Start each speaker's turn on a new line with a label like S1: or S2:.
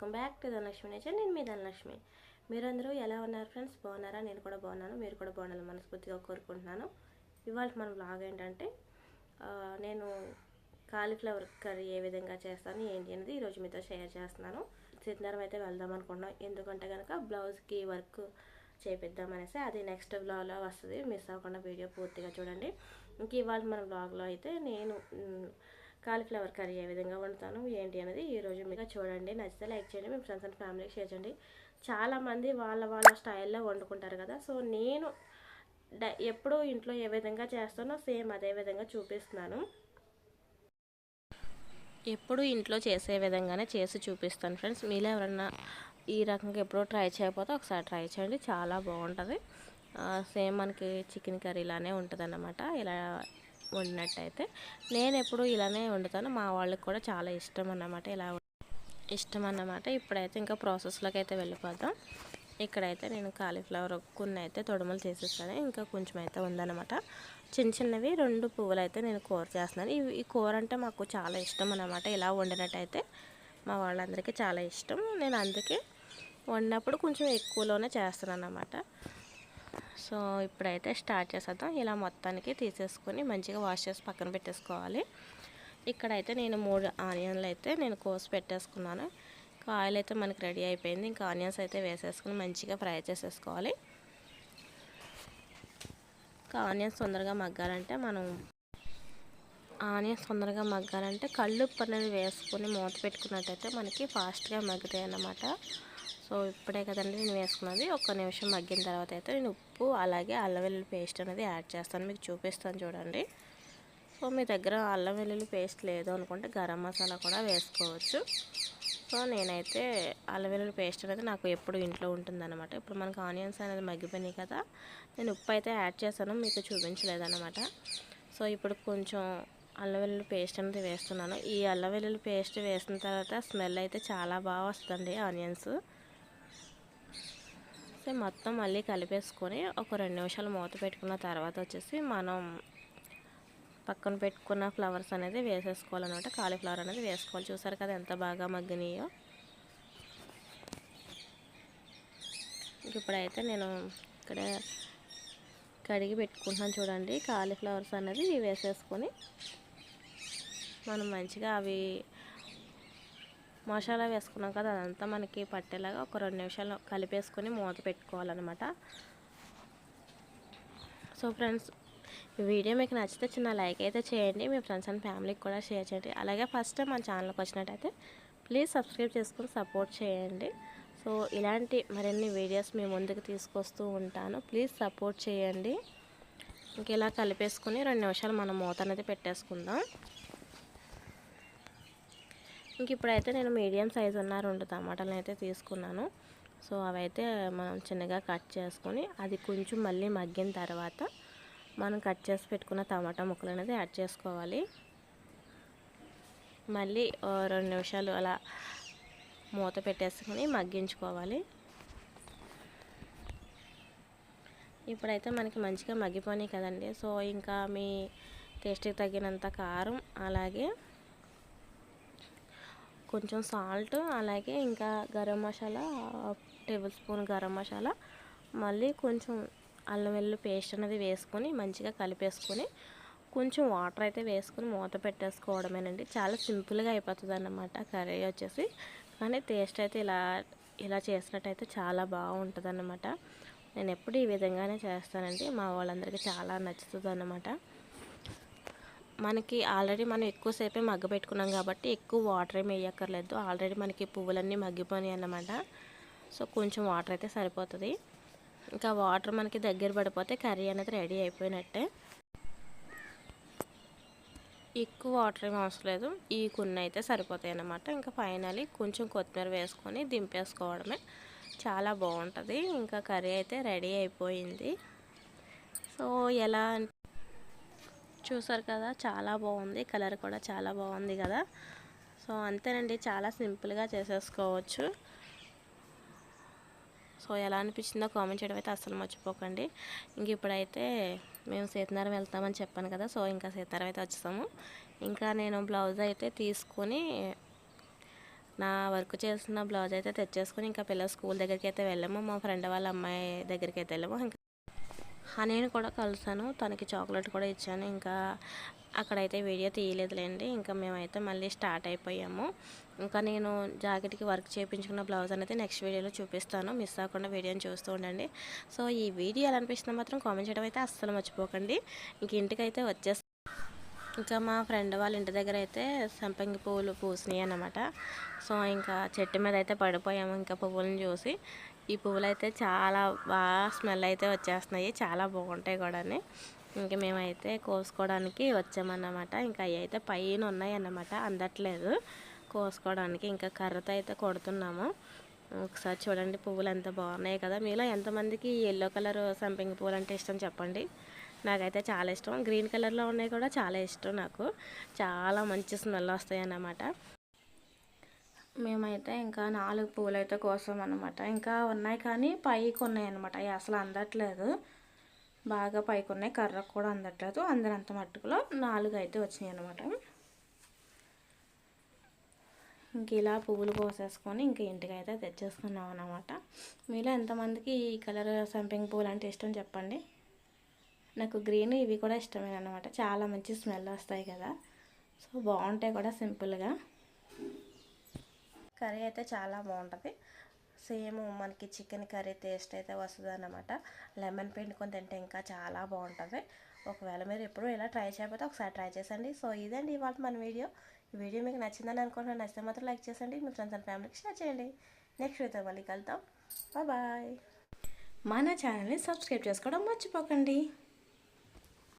S1: Welcome back to Dhanalakshmi nature. నేను మీ ధనలక్ష్మి. మీరందరూ ఎలా ఉన్నారు ఫ్రెండ్స్? బాగున్నారా? నేను కూడా బాగున్నాను. మీరు కూడా బాగున్నాను మనస్ఫూర్తిగా కోరుకుంటున్నాను. ఇవాళ మన బ్లాగ్ ఏంటంటే నేను కాలీఫ్లవర్ కర్రీ ఏ విధంగా చేస్తాను ఏంటి అనేది ఈరోజు మీతో షేర్ చేస్తున్నాను. సిద్ధారం అయితే వెళ్దాం అనుకున్నాం ఎందుకంటే కనుక బ్లౌజ్కి వర్క్ చేపిద్దామనేసి అది నెక్స్ట్ బ్లాగ్లో వస్తుంది. మిస్ అవ్వకుండా వీడియో పూర్తిగా చూడండి. ఇంక ఇవాళ మన బ్లాగ్లో అయితే నేను కాలీఫ్లవర్ కర్రీ ఏ విధంగా వండుతాను ఏంటి అనేది ఈరోజు మీకు చూడండి. నచ్చితే లైక్ చేయండి మీ ఫ్రెండ్స్ అండ్ ఫ్యామిలీకి షేర్ చేయండి. చాలామంది వాళ్ళ వాళ్ళ స్టైల్లో వండుకుంటారు కదా సో నేను డ- ఎప్పుడూ ఇంట్లో ఏ విధంగా చేస్తానో సేమ్ అదే విధంగా చూపిస్తున్నాను. ఎప్పుడు ఇంట్లో చేసే విధంగానే చేసి చూపిస్తాను ఫ్రెండ్స్. మీలో ఎవరన్నా ఈ రకంగా ఎప్పుడో ట్రై చేయకపోతే ఒకసారి ట్రై చేయండి చాలా బాగుంటుంది. సేమ్ మనకి చికెన్ కర్రీ ఇలానే ఉంటుంది అన్నమాట ఇలా వండినట్టయితే నేను ఎప్పుడు ఇలానే వండుతాను. మా వాళ్ళకి కూడా చాలా ఇష్టం అన్నమాట ఇలా ఇష్టం అన్నమాట. ఇప్పుడైతే ఇంకా ప్రాసెస్లోకి అయితే వెళ్ళిపోతాం. ఇక్కడైతే నేను కాలీఫ్లవర్ కొన్ని అయితే తొడుమలు చేసేస్తాను ఇంకా కొంచెం అయితే ఉందన్నమాట. చిన్న చిన్నవి రెండు పువ్వులు అయితే నేను కూర చేస్తున్నాను. ఇవి ఈ కూర అంటే మాకు చాలా ఇష్టం అన్నమాట. ఇలా వండినట్టయితే మా వాళ్ళందరికీ చాలా ఇష్టం. నేను అందుకే వండినప్పుడు కొంచెం ఎక్కువలోనే చేస్తాను అన్నమాట సో ఇప్పుడైతే స్టార్ట్ చేసేద్దాం. ఇలా మొత్తానికి తీసేసుకొని మంచిగా వాష్ చేసి పక్కన పెట్టేసుకోవాలి. ఇక్కడైతే నేను మూడు ఆనియన్లు అయితే నేను కోసి పెట్టేసుకున్నాను. ఇంకా ఆయిల్ అయితే మనకి రెడీ అయిపోయింది. ఇంకా ఆనియన్స్ అయితే వేసేసుకుని మంచిగా ఫ్రై చేసేసుకోవాలి. ఇంకా ఆనియన్స్ తొందరగా మగ్గాలంటే మనం ఆనియన్స్ తొందరగా మగ్గాలంటే కళ్ళుప్పు అనేది వేసుకొని మూత పెట్టుకున్నట్టయితే మనకి ఫాస్ట్గా మగ్గుతాయి అన్నమాట సో ఇప్పుడే కదండి నేను వేసుకున్నది. ఒక నిమిషం మగ్గిన తర్వాత అయితే నేను ఉప్పు అలాగే అల్లం వెల్లుల్లి పేస్ట్ అనేది యాడ్ చేస్తాను. మీకు చూపిస్తాను చూడండి. సో మీ దగ్గర అల్లం వెల్లుల్లి పేస్ట్ లేదు అనుకుంటే గరం మసాలా కూడా వేసుకోవచ్చు. సో నేనైతే అల్లం వెల్లుల్లి పేస్ట్ అనేది నాకు ఎప్పుడు ఇంట్లో ఉంటుందన్నమాట. ఇప్పుడు మనకు ఆనియన్స్ అనేది మగ్గిపోయినాయి కదా నేను ఉప్పు అయితే యాడ్ చేశాను మీకు చూపించలేదన్నమాట. సో ఇప్పుడు కొంచెం అల్లం వెల్లుల్లి పేస్ట్ అనేది వేస్తున్నాను. ఈ అల్లం వెల్లుల్లి పేస్ట్ వేసిన తర్వాత స్మెల్ అయితే చాలా బాగా వస్తుంది ఆనియన్స్. సో మొత్తం మళ్ళీ కలిపేసుకొని ఒక రెండు నిమిషాలు మూత పెట్టుకున్న తర్వాత వచ్చేసి మనం పక్కన పెట్టుకున్న ఫ్లవర్స్ అనేది వేసేసుకోవాలన్నమాట. కాలీఫ్లవర్ అనేది వేసుకోవాలి. చూసారు కదా ఎంత బాగా మగ్గినాయో. ఇప్పుడైతే నేను ఇక్కడ కడిగి పెట్టుకుంటున్నాను చూడండి. కాలీఫ్లవర్స్ అనేది వేసేసుకొని మనం మంచిగా అవి మసాలా వేసుకున్నాం కదా అదంతా మనకి పట్టేలాగా ఒక రెండు నిమిషాలు కలిపేసుకొని మూత పెట్టుకోవాలన్నమాట. సో ఫ్రెండ్స్ ఈ వీడియో మీకు నచ్చితే చిన్న లైక్ అయితే చేయండి మీ ఫ్రెండ్స్ అండ్ ఫ్యామిలీకి కూడా షేర్ చేయండి. అలాగే ఫస్ట్ టైం మన ఛానల్కి వచ్చినట్టయితే ప్లీజ్ సబ్స్క్రైబ్ చేసుకుని సపోర్ట్ చేయండి. సో ఇలాంటి మరిన్ని వీడియోస్ మీ ముందుకు తీసుకొస్తూ ఉంటాను. ప్లీజ్ సపోర్ట్ చేయండి. ఇంక ఇలా కలిపేసుకుని రెండు నిమిషాలు మనం మూత అనేది పెట్టేసుకుందాం. ఇంక ఇప్పుడైతే నేను మీడియం సైజ్ ఉన్న రెండు టమాటాలను అయితే తీసుకున్నాను. సో అవైతే మనం చిన్నగా కట్ చేసుకొని అది కొంచెం మళ్ళీ మగ్గిన తర్వాత మనం కట్ చేసి పెట్టుకున్న టమాటా ముక్కలు అనేది యాడ్ చేసుకోవాలి. మళ్ళీ రెండు నిమిషాలు అలా మూత పెట్టేసుకొని మగ్గించుకోవాలి. ఇప్పుడైతే మనకి మంచిగా మగ్గిపోయినాయి కదండి. సో ఇంకా మీ టేస్ట్కి తగినంత కారం అలాగే కొంచెం సాల్ట్ అలాగే ఇంకా గరం మసాలా టేబుల్ స్పూన్ గరం మసాలా మళ్ళీ కొంచెం అల్లం వెల్లు పేస్ట్ అనేది వేసుకొని మంచిగా కలిపేసుకొని కొంచెం వాటర్ అయితే వేసుకొని మూత పెట్టేసుకోవడమేనండి. చాలా సింపుల్గా అయిపోతుంది అన్నమాట కర్రీ వచ్చేసి. కానీ టేస్ట్ అయితే ఇలా ఇలా చేసినట్టయితే చాలా బాగుంటుంది అన్నమాట నేను ఎప్పుడు ఈ విధంగానే చేస్తానండి. మా వాళ్ళందరికీ చాలా నచ్చుతుంది అన్నమాట మనకి ఆల్రెడీ మనం ఎక్కువసేపే మగ్గ పెట్టుకున్నాం కాబట్టి ఎక్కువ వాటర్ ఏమి వేయక్కర్లేదు. ఆల్రెడీ మనకి పువ్వులన్నీ మగ్గిపోయినాయి అన్నమాట. సో కొంచెం వాటర్ అయితే సరిపోతుంది. ఇంకా వాటర్ మనకి దగ్గర పడిపోతే కర్రీ అనేది రెడీ అయిపోయినట్టే. ఎక్కువ వాటర్ ఏమి అవసరం లేదు. ఈ కొన్ని అయితే సరిపోతాయి అన్నమాట. ఇంకా ఫైనలీ కొంచెం కొత్తిమీర వేసుకొని దింపేసుకోవడమే. చాలా బాగుంటుంది. ఇంకా కర్రీ అయితే రెడీ అయిపోయింది. సో ఎలా అంటే చూసారు కదా చాలా బాగుంది. కలర్ కూడా చాలా బాగుంది కదా. సో అంతేనండి. చాలా సింపుల్గా చేసేసుకోవచ్చు. సో ఎలా అనిపించిందో కామెంట్ చేయడం అయితే అస్సలు మర్చిపోకండి. ఇంక ఇప్పుడైతే మేము సీతనారం వెళ్తామని చెప్పాను కదా సో ఇంకా సీతనారం అయితే వచ్చేసాము. ఇంకా నేను బ్లౌజ్ అయితే తీసుకొని నా వర్క్ చేసిన బ్లౌజ్ అయితే తెచ్చేసుకొని ఇంకా పిల్లల స్కూల్ దగ్గరికి అయితే వెళ్ళాము. మా ఫ్రెండ్ వాళ్ళ అమ్మాయి దగ్గరికి అయితే వెళ్ళాము. ఇంకా హనీని కూడా కలిసాను. తనకి చాక్లెట్ కూడా ఇచ్చాను. ఇంకా అక్కడైతే వీడియో తీయలేదులేండి. ఇంకా మేమైతే మళ్ళీ స్టార్ట్ అయిపోయాము. ఇంకా నేను జాకెట్కి వర్క్ చేయించుకున్న బ్లౌజ్ అనేది నెక్స్ట్ వీడియోలో చూపిస్తాను. మిస్ అవ్వకుండా వీడియోని చూస్తూ ఉండండి. సో ఈ వీడియో ఎలా అనిపిస్తుందో మాత్రం కామెంట్ చేయడం అయితే అస్సలు మర్చిపోకండి. ఇంక ఇంటికైతే వచ్చేస్తాను ఇంకా మా ఫ్రెండ్ వాళ్ళ ఇంటి దగ్గర అయితే సంపంగి పువ్వులు పూసినాయి అన్నమాట. సో ఇంకా చెట్టు మీద అయితే పడిపోయాము. ఇంకా పువ్వులను చూసి ఈ పువ్వులు అయితే చాలా బాగా స్మెల్ అయితే వచ్చేస్తున్నాయి. చాలా బాగుంటాయి కూడా ఇంక మేమైతే కోసుకోవడానికి వచ్చామన్నమాట. ఇంకా అవి అయితే పైన ఉన్నాయి అన్నమాట అందట్లేదు. కోసుకోవడానికి ఇంకా కర్రతో అయితే కొడుతున్నాము. ఒకసారి చూడండి పువ్వులు ఎంత బాగున్నాయి కదా. మీలో ఎంతమందికి ఎల్లో కలర్ సంపింగ్ పువ్వులు అంటే ఇష్టం చెప్పండి. నాకైతే చాలా ఇష్టం. గ్రీన్ కలర్లో ఉన్నాయి కూడా చాలా ఇష్టం నాకు. చాలా మంచి స్మెల్ వస్తాయి అన్నమాట మేమైతే ఇంకా నాలుగు పూలైతే అయితే కోసాం అనమాట ఇంకా ఉన్నాయి కానీ పైకి ఉన్నాయి అనమాట అవి అసలు అందట్లేదు. బాగా పైకి ఉన్నాయి కర్రకు కూడా అందట్లేదు. అందరంత మట్టుకులో నాలుగు అయితే వచ్చినాయి అనమాట ఇంక ఇలా పువ్వులు కోసేసుకొని ఇంక ఇంటికి అయితే తెచ్చేసుకున్నాం అనమాట మీలో ఎంతమందికి ఈ కలర్ సంపింగ్ పువ్వులు అంటే ఇష్టం చెప్పండి. నాకు గ్రీన్ ఇవి కూడా ఇష్టమే అనమాట చాలా మంచి స్మెల్ వస్తాయి కదా. సో బాగుంటాయి కూడా సింపుల్గా. కర్రీ అయితే చాలా బాగుంటుంది. సేమ్ మనకి చికెన్ కర్రీ టేస్ట్ అయితే వస్తుంది అనమాట లెమన్ పిండుకొని తింటే ఇంకా చాలా బాగుంటుంది. ఒకవేళ మీరు ఎప్పుడు ఇలా ట్రై చేయకపోతే ఒకసారి ట్రై చేసండి. సో ఇదండి ఇవాళ మన వీడియో. ఈ వీడియో మీకు నచ్చిందని అనుకుంటున్నాను నచ్చితే మాత్రం లైక్ చేసండి. మీ ఫ్రెండ్స్ అండ్ ఫ్యామిలీకి షేర్ చేయండి. నెక్స్ట్ వీడియో మళ్ళీ కలుద్దాం. బాయ్. మన ఛానల్ని సబ్స్క్రైబ్ చేసుకోవడం మర్చిపోకండి.